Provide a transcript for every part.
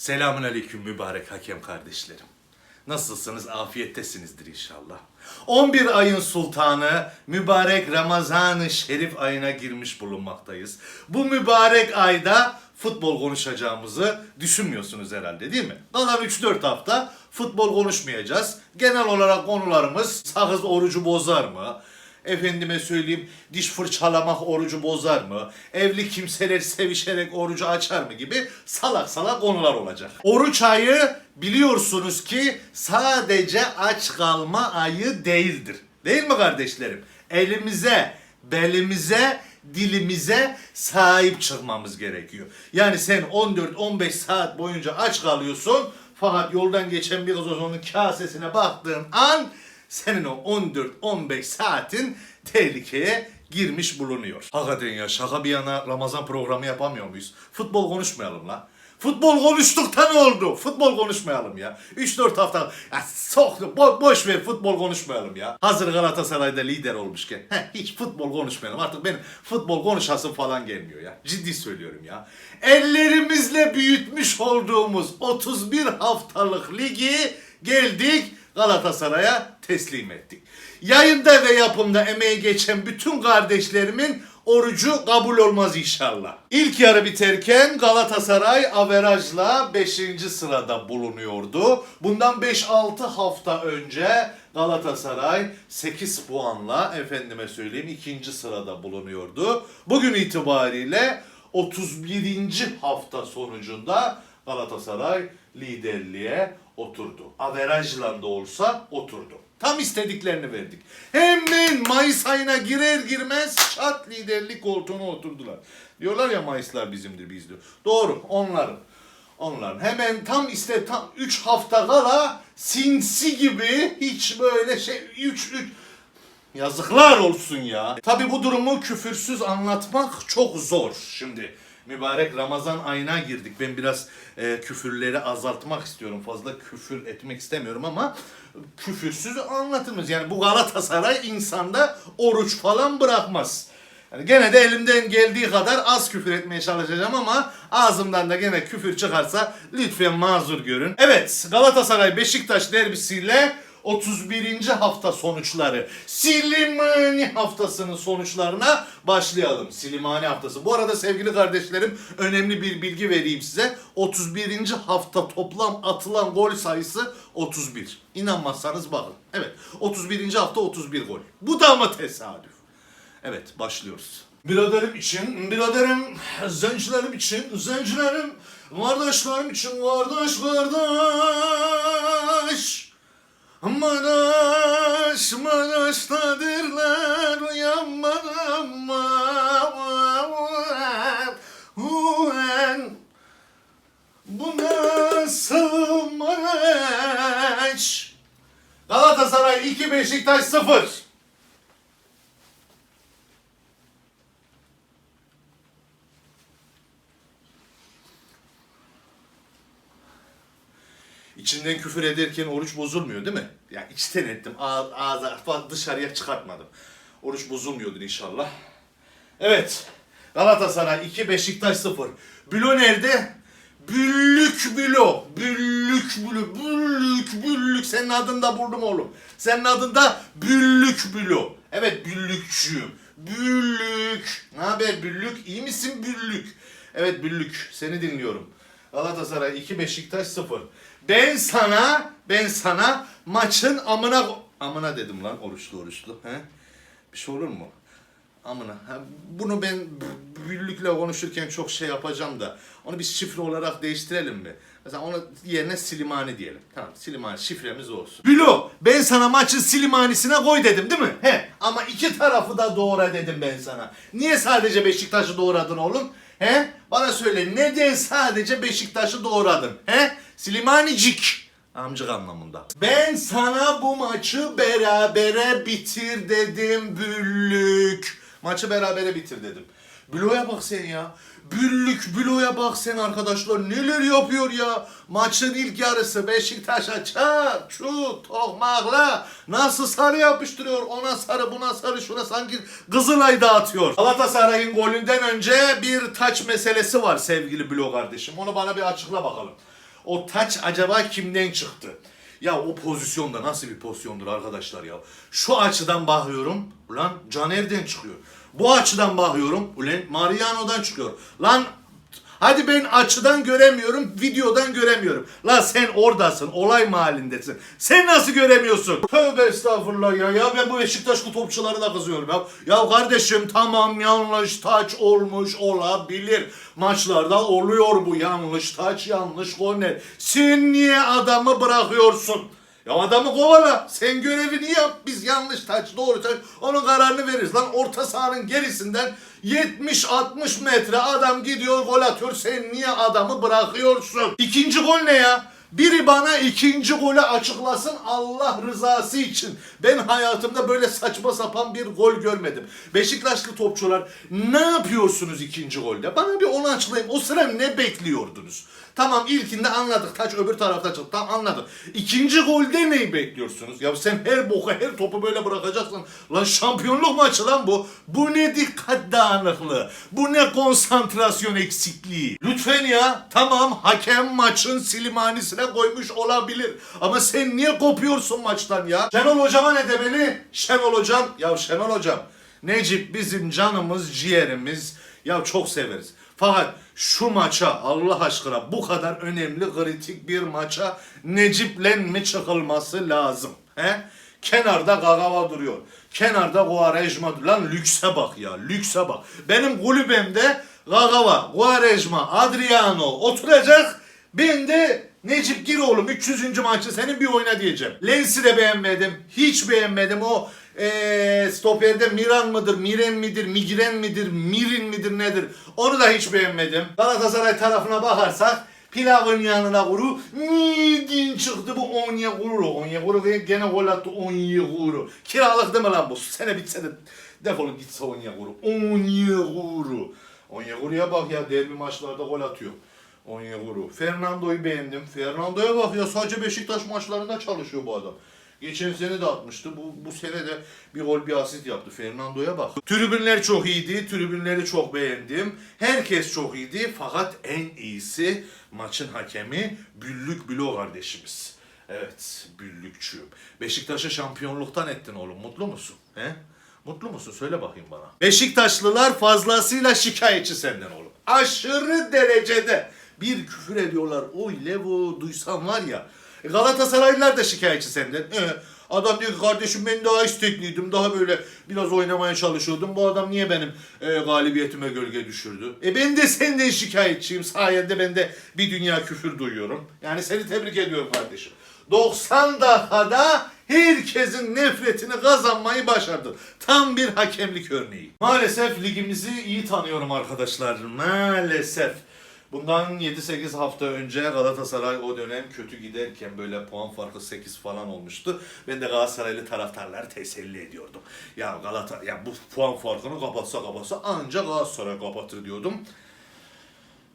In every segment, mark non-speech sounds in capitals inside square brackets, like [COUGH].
Selamun aleyküm mübarek hakem kardeşlerim. Nasılsınız? Afiyettesinizdir inşallah. 11 ayın sultanı mübarek Ramazan-ı Şerif ayına girmiş bulunmaktayız. Bu mübarek ayda futbol konuşacağımızı düşünmüyorsunuz herhalde değil mi? Kalan 3-4 hafta futbol konuşmayacağız. Genel olarak konularımız sakız orucu bozar mı? Efendime söyleyeyim diş fırçalamak orucu bozar mı? Evli kimseler sevişerek orucu açar mı gibi salak salak konular olacak. Oruç ayı biliyorsunuz ki sadece aç kalma ayı değildir. Değil mi kardeşlerim? Elimize, belimize, dilimize sahip çıkmamız gerekiyor. Yani sen 14-15 saat boyunca aç kalıyorsun fakat yoldan geçen bir kız onun kasesine baktığın an senin o 14-15 saatin tehlikeye girmiş bulunuyor. Hakikaten ya şaka bir yana Ramazan programı yapamıyor muyuz? Futbol konuşmayalım la. Futbol konuştukta ne oldu? Futbol konuşmayalım ya. 3-4 hafta ya sok bo- boş ver futbol konuşmayalım ya. Hazır Galatasaray'da lider olmuşken heh, hiç futbol konuşmayalım. Artık benim futbol konuşasım falan gelmiyor ya. Ciddi söylüyorum ya. Ellerimizle büyütmüş olduğumuz 31 haftalık ligi geldik Galatasaray'a teslim ettik. Yayında ve yapımda emeği geçen bütün kardeşlerimin orucu kabul olmaz inşallah. İlk yarı biterken Galatasaray averajla 5. sırada bulunuyordu. Bundan 5-6 hafta önce Galatasaray 8 puanla efendime söyleyeyim 2. sırada bulunuyordu. Bugün itibariyle 31. hafta sonucunda Galatasaray liderliğe oturdu. Averajla da olsa oturdu. Tam istediklerini verdik. Hemen Mayıs ayına girer girmez şart liderlik koltuğuna oturdular. Diyorlar ya Mayıslar bizimdir biz diyor. Doğru onların. Onların. Hemen tam iste tam 3 hafta kala sinsi gibi hiç böyle şey 3 3 Yazıklar olsun ya. Tabi bu durumu küfürsüz anlatmak çok zor. Şimdi mübarek Ramazan ayına girdik. Ben biraz e, küfürleri azaltmak istiyorum. Fazla küfür etmek istemiyorum ama küfürsüz anlatılmaz. Yani bu Galatasaray insanda oruç falan bırakmaz. Yani gene de elimden geldiği kadar az küfür etmeye çalışacağım ama ağzımdan da gene küfür çıkarsa lütfen mazur görün. Evet Galatasaray Beşiktaş derbisiyle 31. hafta sonuçları. Silimani haftasının sonuçlarına başlayalım. Silimani haftası. Bu arada sevgili kardeşlerim önemli bir bilgi vereyim size. 31. hafta toplam atılan gol sayısı 31. İnanmazsanız bakın. Evet 31. hafta 31 gol. Bu da mı tesadüf? Evet başlıyoruz. Biraderim için, biraderim, zencilerim için, zencilerim, kardeşlerim için, kardeş kardeş. Madaş, madaştadırlar, uyanmadım Bu nasıl maç? Galatasaray 2, Beşiktaş 0. İçinden küfür ederken oruç bozulmuyor değil mi? Ya içten ettim. Ağza falan dışarıya çıkartmadım. Oruç bozulmuyordur inşallah. Evet. Galatasaray 2 Beşiktaş 0. Bülo nerede? Büllük Bülo. Büllük Bülo. Büllük Büllük. Senin adın da buldum oğlum. Senin adın da Büllük Bülo. Evet Büllükçüyüm. Büllük. Ne haber Büllük? İyi misin Büllük? Evet Büllük. Seni dinliyorum. Galatasaray 2 Beşiktaş 0. Ben sana ben sana maçın amına amına dedim lan oruçlu oruçlu. He? Bir şey olur mu? Amına. Bunu ben büllükle konuşurken çok şey yapacağım da onu bir şifre olarak değiştirelim mi? Mesela onu yerine Silimani diyelim. Tamam Silimani şifremiz olsun. Bülo ben sana maçın Silimani'sine koy dedim değil mi? He ama iki tarafı da doğra dedim ben sana. Niye sadece Beşiktaş'ı doğradın oğlum? He? Bana söyle neden sadece Beşiktaş'ı doğradın? He? Silimanicik. Amcık anlamında. Ben sana bu maçı berabere bitir dedim büllük. Maçı berabere bitir dedim. Bülo'ya bak sen ya. Büllük Bülo'ya bak sen arkadaşlar neler yapıyor ya. Maçın ilk yarısı Beşiktaş'a çat çut tokmakla nasıl sarı yapıştırıyor. Ona sarı buna sarı şuna sanki Kızılay dağıtıyor. Galatasaray'ın golünden önce bir taç meselesi var sevgili Bülo kardeşim. Onu bana bir açıkla bakalım. O taç acaba kimden çıktı? Ya o pozisyonda nasıl bir pozisyondur arkadaşlar ya? Şu açıdan bakıyorum. Ulan Caner'den çıkıyor. Bu açıdan bakıyorum. Ulan Mariano'dan çıkıyor. Lan Hadi ben açıdan göremiyorum, videodan göremiyorum. La sen oradasın, olay mahallindesin. Sen nasıl göremiyorsun? Tövbe estağfurullah ya. Ya ben bu Beşiktaşlı topçuları da kızıyorum ya. Ya kardeşim tamam yanlış taç olmuş olabilir. Maçlarda oluyor bu yanlış taç, yanlış korner. Sen niye adamı bırakıyorsun? Ya adamı kovala. Sen görevini yap. Biz yanlış taç, doğru taç. Onun kararını veririz. Lan orta sahanın gerisinden 70-60 metre adam gidiyor gol atıyor. Sen niye adamı bırakıyorsun? İkinci gol ne ya? Biri bana ikinci golü açıklasın Allah rızası için. Ben hayatımda böyle saçma sapan bir gol görmedim. Beşiktaşlı topçular ne yapıyorsunuz ikinci golde? Bana bir onu açıklayın. O sıra ne bekliyordunuz? Tamam ilkinde anladık. Taç öbür tarafta çıktı. Tamam anladık. İkinci golde neyi bekliyorsunuz? Ya sen her boka her topu böyle bırakacaksın. Lan şampiyonluk maçı lan bu. Bu ne dikkat dağınıklığı. Bu ne konsantrasyon eksikliği. Lütfen ya. Tamam hakem maçın silimanisine koymuş olabilir. Ama sen niye kopuyorsun maçtan ya? Şenol hocama ne demeli? Şenol hocam. Ya Şenol hocam. Necip bizim canımız ciğerimiz. Ya çok severiz. Fakat şu maça Allah aşkına bu kadar önemli kritik bir maça Necip'le mi çıkılması lazım? He? Kenarda Gagava duruyor. Kenarda duruyor. Lan lükse bak ya lükse bak. Benim kulübemde Gagava, Quaresma, Adriano oturacak. Ben de Necip gir oğlum 300. maçı senin bir oyna diyeceğim. Lens'i de beğenmedim. Hiç beğenmedim. O eee stoperde Miran mıdır, Miren midir, Migren midir, Mirin midir nedir? Onu da hiç beğenmedim. Galatasaray tarafına bakarsak Pilavın yanına kuru. Nidin çıktı bu Onyekuru. Onyekuru gene gol attı Onyekuru. Kiralık değil mi lan bu? Sene bitse de defolun gitse Onyekuru. Onyekuru. Onyekuru'ya bak ya derbi maçlarda gol atıyor. Onyekuru. Fernando'yu beğendim. Fernando'ya bak ya sadece Beşiktaş maçlarında çalışıyor bu adam. Geçen sene de atmıştı. Bu, bu sene de bir gol bir asist yaptı. Fernando'ya bak. Tribünler çok iyiydi. Tribünleri çok beğendim. Herkes çok iyiydi. Fakat en iyisi maçın hakemi Büllük Bilo kardeşimiz. Evet, Büllükçüyüm. Beşiktaş'ı şampiyonluktan ettin oğlum. Mutlu musun? He? Mutlu musun? Söyle bakayım bana. Beşiktaşlılar fazlasıyla şikayetçi senden oğlum. Aşırı derecede bir küfür ediyorlar. Oy Levo duysan var ya. E, Galatasaraylılar da şikayetçi senden. Adam diyor ki kardeşim ben daha istekliydim. Daha böyle biraz oynamaya çalışıyordum. Bu adam niye benim e, galibiyetime gölge düşürdü? E ben de senden şikayetçiyim. Sayende ben de bir dünya küfür duyuyorum. Yani seni tebrik ediyorum kardeşim. 90 dakikada herkesin nefretini kazanmayı başardın. Tam bir hakemlik örneği. Maalesef ligimizi iyi tanıyorum arkadaşlar. Maalesef. Bundan 7-8 hafta önce Galatasaray o dönem kötü giderken böyle puan farkı 8 falan olmuştu. Ben de Galatasaraylı taraftarları teselli ediyordum. Ya Galata ya bu puan farkını kapatsa kapatsa ancak Galatasaray kapatır diyordum.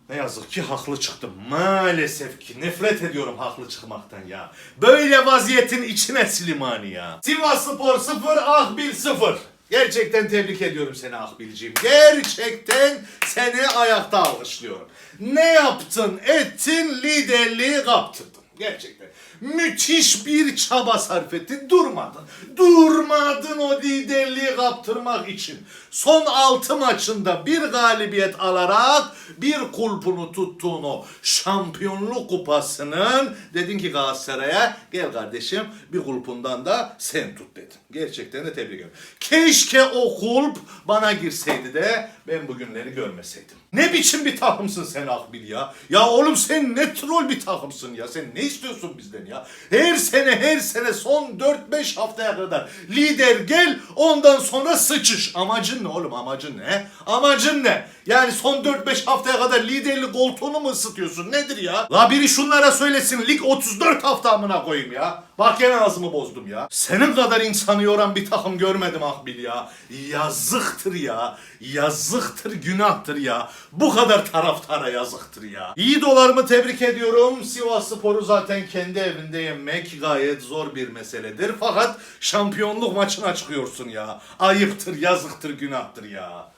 Ne yazık ki haklı çıktım. Maalesef ki nefret ediyorum haklı çıkmaktan ya. Böyle vaziyetin içine Slimani ya. Sivas Spor 0, Ahbil 0. Gerçekten tebrik ediyorum seni Ahbilciğim. Gerçekten seni ayakta alkışlıyorum. Ne yaptın ettin liderliği kaptırdın. Gerçekten. Müthiş bir çaba sarf ettin. Durmadın. Durmadın o liderliği kaptırmak için. Son 6 maçında bir galibiyet alarak bir kulpunu tuttuğun o şampiyonluk kupasının dedin ki Galatasaray'a gel kardeşim bir kulpundan da sen tut dedin. Gerçekten de tebrik ederim. Keşke o kulp bana girseydi de ben bugünleri görmeseydim. Ne biçim bir takımsın sen Akbil ya? Ya oğlum sen ne troll bir takımsın ya? Sen ne istiyorsun bizden ya? Her sene her sene son 4-5 haftaya kadar lider gel ondan sonra sıçış. Amacın ne oğlum amacın ne? Amacın ne? Yani son 4-5 haftaya kadar liderlik koltuğunu mu ısıtıyorsun? Nedir ya? La biri şunlara söylesin lig 34 hafta amına koyayım ya. Bak gene ağzımı bozdum ya. Senin kadar insanı yoran bir takım görmedim Akbil ya. Yazıktır ya. Yazıktır, günahtır ya. Bu kadar taraftara yazıktır ya. İyi dolarımı tebrik ediyorum. Sivas Spor'u zaten kendi evinde yenmek gayet zor bir meseledir. Fakat şampiyonluk maçına çıkıyorsun ya. Ayıptır, yazıktır, günahtır ya.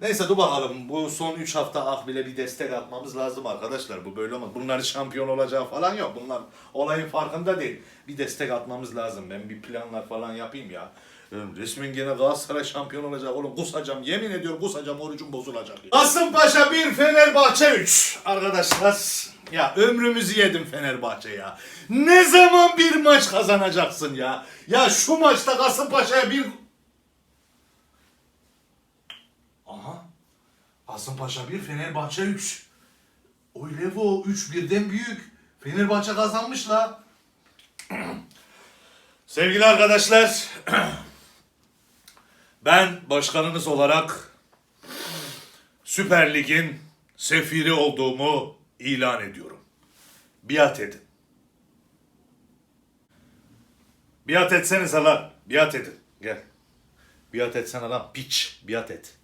Neyse dur bakalım bu son 3 hafta ah bile bir destek atmamız lazım arkadaşlar. Bu böyle olmaz. Bunların şampiyon olacağı falan yok. Bunlar olayın farkında değil. Bir destek atmamız lazım. Ben bir planlar falan yapayım ya. Oğlum Resmen gene Galatasaray şampiyon olacak oğlum kusacağım yemin ediyorum kusacağım orucum bozulacak. Kasımpaşa 1 Fenerbahçe 3 arkadaşlar ya ömrümüzü yedim Fenerbahçe ya. Ne zaman bir maç kazanacaksın ya? Ya şu maçta Kasımpaşa'ya bir Aha. Kasımpaşa 1, Fenerbahçe 3. Öyle bu 3 birden büyük. Fenerbahçe kazanmış la. [CLEARS THROAT] Sevgili arkadaşlar, [CLEARS THROAT] ben başkanınız olarak Süper Lig'in sefiri olduğumu ilan ediyorum. Biat edin. Biat etsenize lan. Biat edin. Gel. Biat etsene lan piç. Biat et.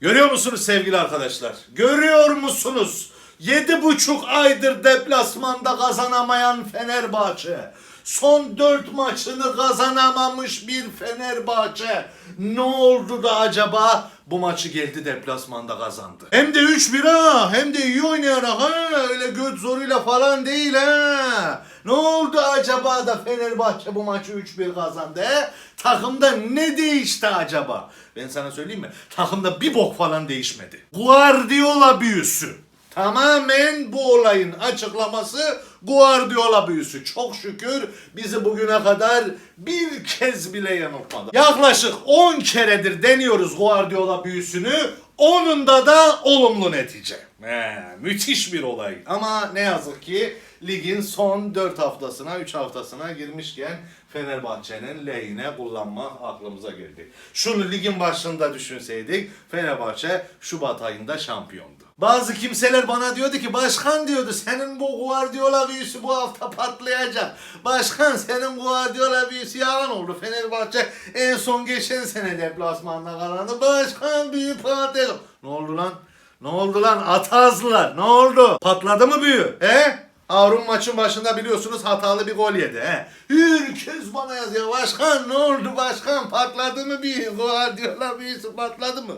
Görüyor musunuz sevgili arkadaşlar? Görüyor musunuz? Yedi buçuk aydır deplasmanda kazanamayan Fenerbahçe. Son dört maçını kazanamamış bir Fenerbahçe. Ne oldu da acaba bu maçı geldi deplasmanda kazandı. Hem de 3-1 ha. Hem de iyi oynayarak ha. Öyle göt zoruyla falan değil ha. Ne oldu acaba da Fenerbahçe bu maçı 3-1 kazandı he? Takımda ne değişti acaba? Ben sana söyleyeyim mi? Takımda bir bok falan değişmedi. Guardiola büyüsü. Tamamen bu olayın açıklaması Guardiola büyüsü. Çok şükür bizi bugüne kadar bir kez bile yanıltmadı. Yaklaşık 10 keredir deniyoruz Guardiola büyüsünü. Onunda da olumlu netice. He, müthiş bir olay. Ama ne yazık ki ligin son 4 haftasına, 3 haftasına girmişken Fenerbahçe'nin lehine kullanma aklımıza geldi. Şunu ligin başında düşünseydik Fenerbahçe Şubat ayında şampiyondu. Bazı kimseler bana diyordu ki başkan diyordu senin bu Guardiola büyüsü bu hafta patlayacak. Başkan senin Guardiola büyüsü yalan oldu. Fenerbahçe en son geçen sene deplasmanda kazandı. Başkan büyü patlayacak. Ne oldu lan? Ne oldu lan? Atazlılar. Ne oldu? Patladı mı büyü? He? Harun maçın başında biliyorsunuz hatalı bir gol yedi. He. Herkes bana yazıyor. Başkan ne oldu başkan? Patladı mı bir? Guardiola büyüsü patladı mı?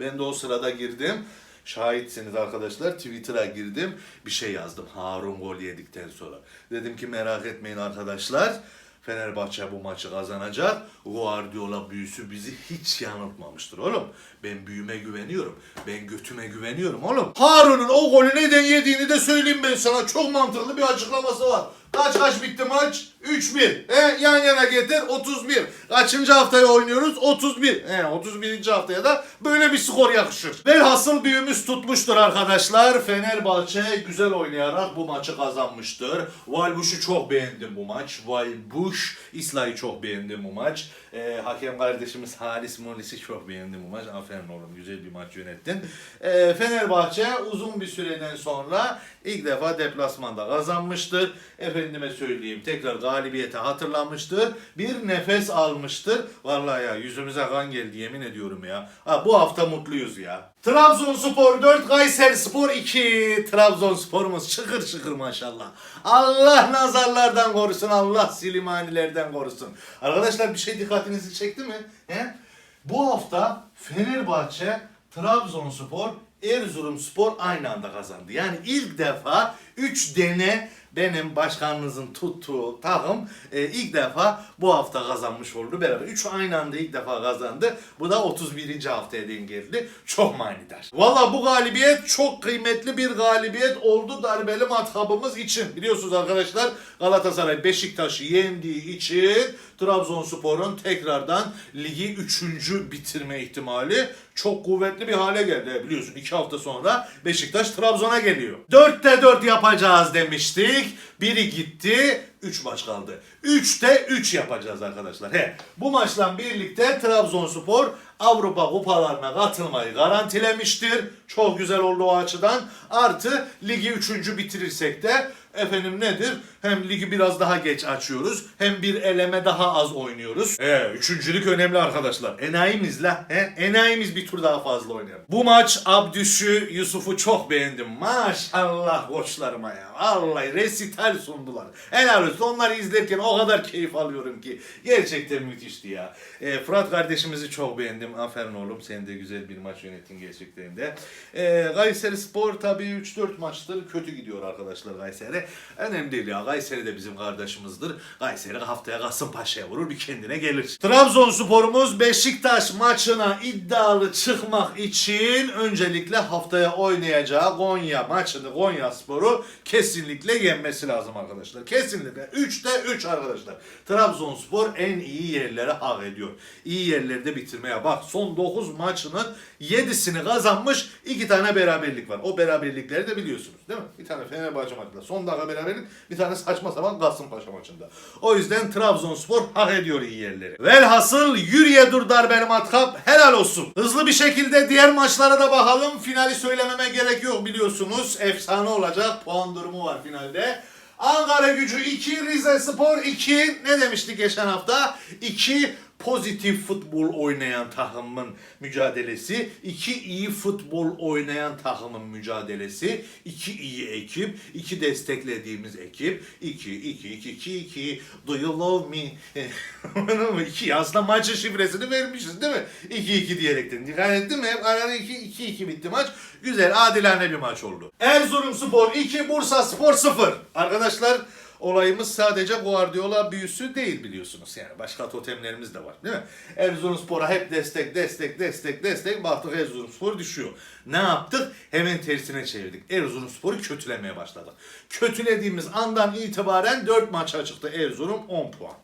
Ben de o sırada girdim. Şahitsiniz arkadaşlar. Twitter'a girdim. Bir şey yazdım. Harun gol yedikten sonra. Dedim ki merak etmeyin arkadaşlar. Fenerbahçe bu maçı kazanacak. Guardiola büyüsü bizi hiç yanıltmamıştır oğlum. Ben büyüme güveniyorum. Ben götüme güveniyorum oğlum. Harun'un o golü neden yediğini de söyleyeyim ben sana. Çok mantıklı bir açıklaması var. Kaç kaç bitti maç? 3-1. He, yan yana getir 31. Kaçıncı haftaya oynuyoruz? 31. He, 31. haftaya da böyle bir skor yakışır. Velhasıl büyümüz tutmuştur arkadaşlar. Fenerbahçe güzel oynayarak bu maçı kazanmıştır. Valbuş'u çok beğendim bu maç. Valbuş, İsla'yı çok beğendim bu maç. Ee, hakem kardeşimiz Halis Molis'i çok beğendim bu maç. Aferin oğlum güzel bir maç yönettin. Ee, Fenerbahçe uzun bir süreden sonra ilk defa deplasmanda kazanmıştır. Efendime söyleyeyim tekrar galibiyete hatırlanmıştır. Bir nefes almıştır. Vallahi ya yüzümüze kan geldi yemin ediyorum ya. Ha, bu hafta mutluyuz ya. Trabzonspor 4, Kayserispor 2. Trabzonsporumuz çıkır çıkır maşallah. Allah nazarlardan korusun, Allah silimanilerden korusun. Arkadaşlar bir şey dikkatinizi çekti mi? He? Bu hafta Fenerbahçe, Trabzonspor, Erzurumspor aynı anda kazandı. Yani ilk defa 3 dene benim başkanınızın tuttuğu takım e, ilk defa bu hafta kazanmış oldu beraber. 3 aynı anda ilk defa kazandı. Bu da 31. haftaya denk geldi. Çok manidar. Valla bu galibiyet çok kıymetli bir galibiyet oldu darbeli matkabımız için. Biliyorsunuz arkadaşlar Galatasaray Beşiktaş'ı yendiği için Trabzonspor'un tekrardan ligi 3. bitirme ihtimali çok kuvvetli bir hale geldi. Biliyorsun 2 hafta sonra Beşiktaş Trabzon'a geliyor. 4'te 4 yapacağız demiştik. Biri gitti. 3 maç kaldı. 3'te 3 yapacağız arkadaşlar. He, bu maçla birlikte Trabzonspor Avrupa kupalarına katılmayı garantilemiştir. Çok güzel oldu o açıdan. Artı ligi 3. bitirirsek de Efendim nedir? Hem ligi biraz daha geç açıyoruz. Hem bir eleme daha az oynuyoruz. Ee, üçüncülük önemli arkadaşlar. Enayimiz la. He? Enayimiz bir tur daha fazla oynayalım. Bu maç Abdüş'ü, Yusuf'u çok beğendim. Maşallah koçlarıma ya. Vallahi resital sundular. Helal olsun. Onları izlerken o kadar keyif alıyorum ki. Gerçekten müthişti ya. Ee, Fırat kardeşimizi çok beğendim. Aferin oğlum. Sen de güzel bir maç yönettin gerçekten de. Ee, Kayseri Spor tabii 3-4 maçtır kötü gidiyor arkadaşlar Kayseri. Önemli değil ya. Kayseri de bizim kardeşimizdir. Kayseri haftaya Kasımpaşa'ya vurur bir kendine gelir. Trabzonspor'umuz Beşiktaş maçına iddialı çıkmak için öncelikle haftaya oynayacağı Konya maçını Konya Spor'u kesinlikle yenmesi lazım arkadaşlar. Kesinlikle. 3'te 3 arkadaşlar. Trabzonspor en iyi yerlere hak ediyor. İyi yerlerde bitirmeye bak. Son 9 maçının 7'sini kazanmış. 2 tane beraberlik var. O beraberlikleri de biliyorsunuz değil mi? Bir tane Fenerbahçe maçında son dakika beraberlik. Bir tane saçma sapan Kasımpaşa maçında. O yüzden Trabzonspor hak ediyor iyi yerleri. Velhasıl yürüye dur darbeli matkap helal olsun. Hızlı bir şekilde diğer maçlara da bakalım. Finali söylememe gerek yok biliyorsunuz. Efsane olacak. Puan durumu var finalde. Ankara gücü 2, Rize Spor 2. Ne demiştik geçen hafta? 2 pozitif futbol oynayan takımın mücadelesi, iki iyi futbol oynayan takımın mücadelesi, iki iyi ekip, iki desteklediğimiz ekip, iki, iki, iki, iki, iki, do you love me? [LAUGHS] İki, aslında maçın şifresini vermişiz değil mi? İki, iki diyerekten. Dikkat ettin mi? Hep arada iki, iki, iki bitti maç. Güzel, adilane bir maç oldu. Erzurum Spor 2, Bursa Spor 0. Arkadaşlar, Olayımız sadece Guardiola büyüsü değil biliyorsunuz. Yani başka totemlerimiz de var değil mi? Erzurumspor'a hep destek, destek, destek, destek. Baktık Erzurumspor düşüyor. Ne yaptık? Hemen tersine çevirdik. Erzurumspor'u kötülemeye başladık. Kötülediğimiz andan itibaren 4 maça çıktı Erzurum 10 puan.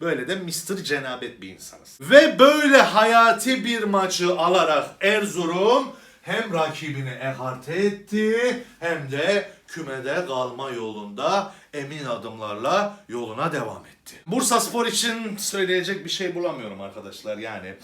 Böyle de Mr. Cenabet bir insanız. Ve böyle hayati bir maçı alarak Erzurum hem rakibini ekarte etti hem de kümede kalma yolunda emin adımlarla yoluna devam etti. Bursa Spor için söyleyecek bir şey bulamıyorum arkadaşlar. Yani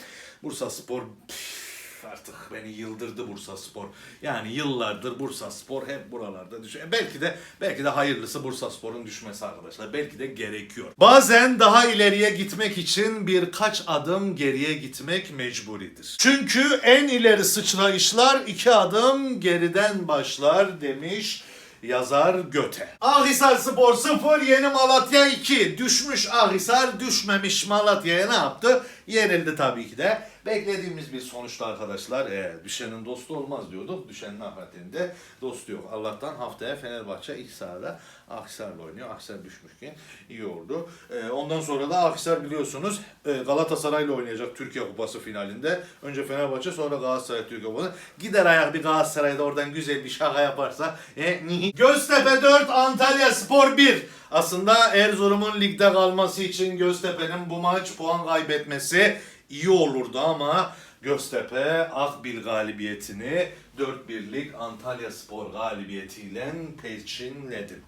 Bursa Spor püf, artık beni yıldırdı Bursa Spor. Yani yıllardır Bursa Spor hep buralarda düşüyor. E, Belki de belki de hayırlısı Bursa Spor'un düşmesi arkadaşlar. Belki de gerekiyor. Bazen daha ileriye gitmek için birkaç adım geriye gitmek mecburidir. Çünkü en ileri sıçrayışlar iki adım geriden başlar demiş yazar Göte. Akhisar Spor 0, Yeni Malatya 2. Düşmüş Akhisar, düşmemiş Malatya'ya ne yaptı? Yenildi tabii ki de. Beklediğimiz bir sonuçta arkadaşlar. E, düşenin dostu olmaz diyorduk. Düşenin ahretinde dostu yok. Allah'tan haftaya Fenerbahçe ilk sahada Akhisar'la oynuyor. Akhisar düşmüşken iyi oldu. E, ondan sonra da Akhisar biliyorsunuz e, Galatasaray'la oynayacak Türkiye Kupası finalinde. Önce Fenerbahçe sonra Galatasaray Türkiye Kupası. Gider ayak bir Galatasaray'da oradan güzel bir şaka yaparsa. E. Göztepe 4, Antalya Spor 1. Aslında Erzurum'un ligde kalması için Göztepe'nin bu maç puan kaybetmesi iyi olurdu ama Göztepe Akbil galibiyetini 4-1'lik Antalya Spor galibiyetiyle peşinledi.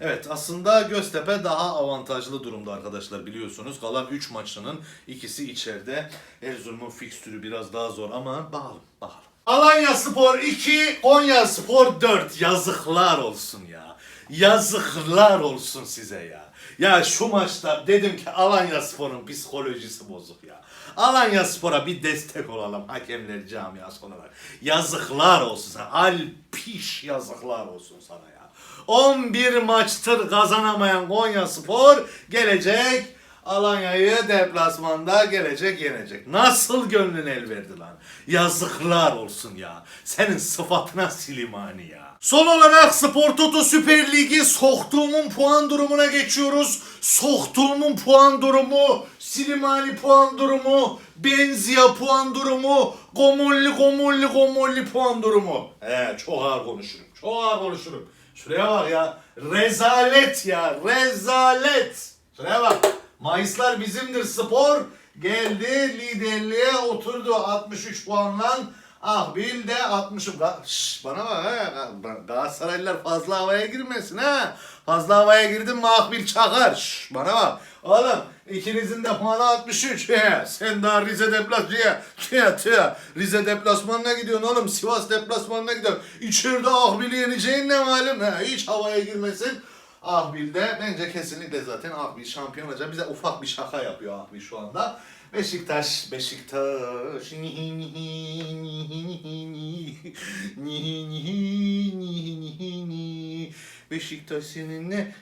Evet aslında Göztepe daha avantajlı durumda arkadaşlar biliyorsunuz. Kalan 3 maçının ikisi içeride. Erzurum'un fikstürü biraz daha zor ama bakalım bakalım. Alanya Spor 2, Konya Spor 4. Yazıklar olsun ya. Yazıklar olsun size ya. Ya şu maçta dedim ki Alanya Spor'un psikolojisi bozuk ya. Alanya Spor'a bir destek olalım hakemler camiası olarak. Yazıklar olsun sana. Alpiş yazıklar olsun sana ya. 11 maçtır kazanamayan Konya Spor gelecek Alanya'yı deplasmanda gelecek yenecek. Nasıl gönlün el verdi lan? Yazıklar olsun ya. Senin sıfatına silimani ya. Son olarak Spor Toto Süper Ligi soktuğumun puan durumuna geçiyoruz. Soktuğumun puan durumu, Silimani puan durumu, Benzia puan durumu, Gomolli Gomolli Gomolli puan durumu. He çok ağır konuşurum. Çok ağır konuşurum. Şuraya bak ya. Rezalet ya. Rezalet. Şuraya bak. Mayıslar bizimdir spor. Geldi liderliğe oturdu 63 puanla. Ahbil de 60'ım. Ga- Şşş, bana bak ha. Ga- Galatasaraylılar fazla havaya girmesin ha. Fazla havaya girdin mi Ahbil çakar. Şşş, bana bak. Oğlum ikinizin de puanı 63. He, Sen daha Rize deplas diye. Tüya tüya. Rize deplasmanına gidiyorsun oğlum. Sivas deplasmanına gidiyorsun. İçeride Ahbil'i yeneceğin ne malum. He, hiç havaya girmesin. Ahbil de bence kesinlikle zaten Ahbil şampiyon olacak. Bize ufak bir şaka yapıyor Ahbil şu anda. Beşiktaş, Beşiktaş. Beşiktaş seninle.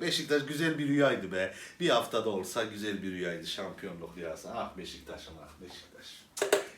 Beşiktaş güzel bir rüyaydı be. Bir haftada olsa güzel bir rüyaydı şampiyonluk rüyası. Ah Beşiktaş'ım ah Beşiktaş.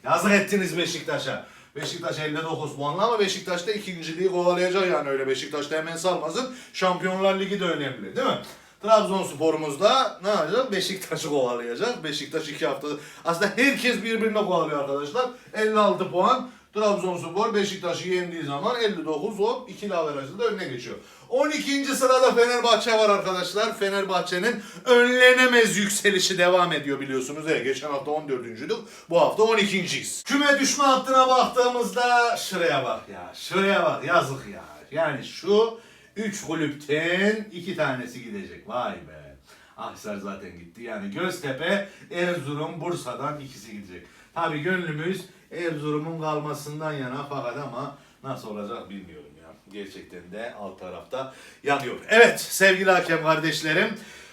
Yazık ettiniz Beşiktaş'a. Beşiktaş 59 puanlı ama Beşiktaş da ikinciliği kovalayacak yani öyle Beşiktaş da hemen salmasın. Şampiyonlar Ligi de önemli değil mi? Trabzonspor'umuz da ne yapacak? Beşiktaş'ı kovalayacak. Beşiktaş iki hafta. Aslında herkes birbirine kovalıyor arkadaşlar. 56 puan. Trabzonspor Beşiktaş'ı yendiği zaman 59 hop ikili averajında önüne geçiyor. 12. sırada Fenerbahçe var arkadaşlar. Fenerbahçe'nin önlenemez yükselişi devam ediyor biliyorsunuz. Evet, geçen hafta 14.'dük. Bu hafta 12.yiz. Küme düşme hattına baktığımızda şuraya bak ya. Şuraya bak yazık ya. Yani şu 3 kulüpten 2 tanesi gidecek. Vay be. Akhisar zaten gitti. Yani Göztepe, Erzurum, Bursa'dan ikisi gidecek. Tabi gönlümüz Erzurum'un kalmasından yana fakat ama nasıl olacak bilmiyorum ya. Gerçekten de alt tarafta yanıyor. Evet sevgili hakem kardeşlerim.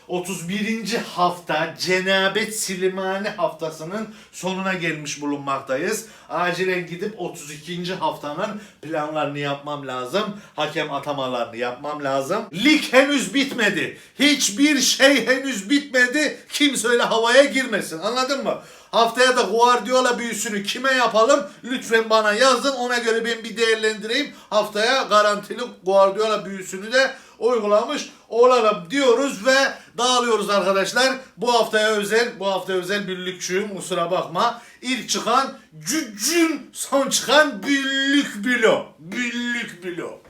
31. hafta Cenabet Silimani haftasının sonuna gelmiş bulunmaktayız. Acilen gidip 32. haftanın planlarını yapmam lazım. Hakem atamalarını yapmam lazım. Lig henüz bitmedi. Hiçbir şey henüz bitmedi. Kimse öyle havaya girmesin. Anladın mı? Haftaya da Guardiola büyüsünü kime yapalım? Lütfen bana yazın. Ona göre ben bir değerlendireyim. Haftaya garantili Guardiola büyüsünü de uygulamış olalım diyoruz ve dağılıyoruz arkadaşlar. Bu haftaya özel, bu hafta özel birlikçiyim kusura bakma. İlk çıkan cüccün, son çıkan büllük bilo. Büllük bilo.